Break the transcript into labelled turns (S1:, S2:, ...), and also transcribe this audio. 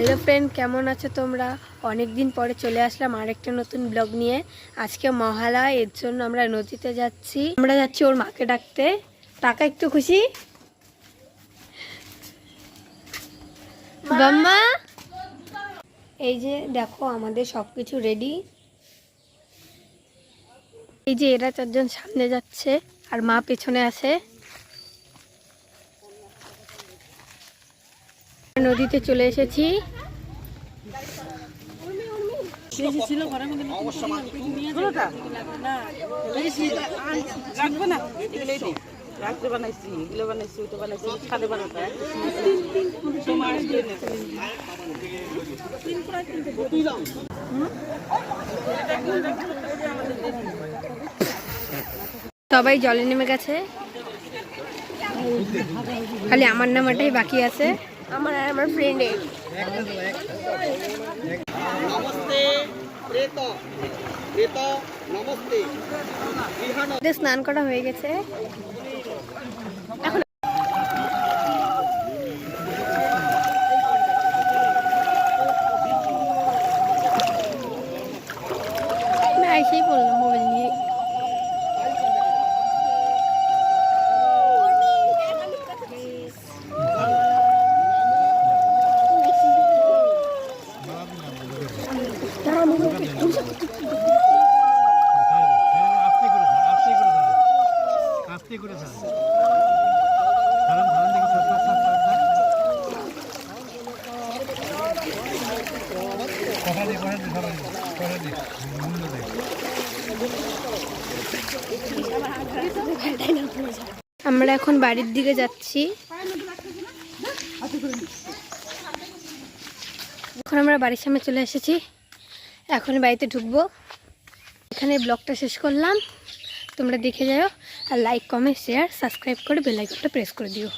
S1: Hello friend কেমন আছো তোমরা? অনেক দিন পরে চলে আসলাম আরেকটা নতুন ব্লগ নিয়ে। আজকে মহালয় এর জন্য আমরা নদীতে যাচ্ছি। আমরা যাচ্ছি ওর মাকে ডাকতে। টাকা একটু খুশি? বাম্মা! এই যে দেখো আমাদের সব কিছু রেডি এই যে এরা চারজন সামনে যাচ্ছে আর মা পেছনে আছে।
S2: তোমার দিয়ে নে।
S1: সবাই জলে নেমে গেছে খালি আমার নামাটাই বাকি আছে আমার আর আমার ফ্রেন্ডের
S3: নমস্তে প্রেত। প্রেত নমস্তে।
S1: স্নান করা হয়ে গেছে। এখন এসেই বললাম মোবাইল আমরা এখন বাড়ির দিকে যাচ্ছি। এখন আমরা বাড়ির সামনে চলে এসেছি। এখন বাড়িতে ঢুকবো। এখানে ব্লগটা শেষ করলাম। তোমরা দেখে যাও আর লাইক কমেন্ট শেয়ার সাবস্ক্রাইব করে বেলাইকনটা প্রেস করে দিও।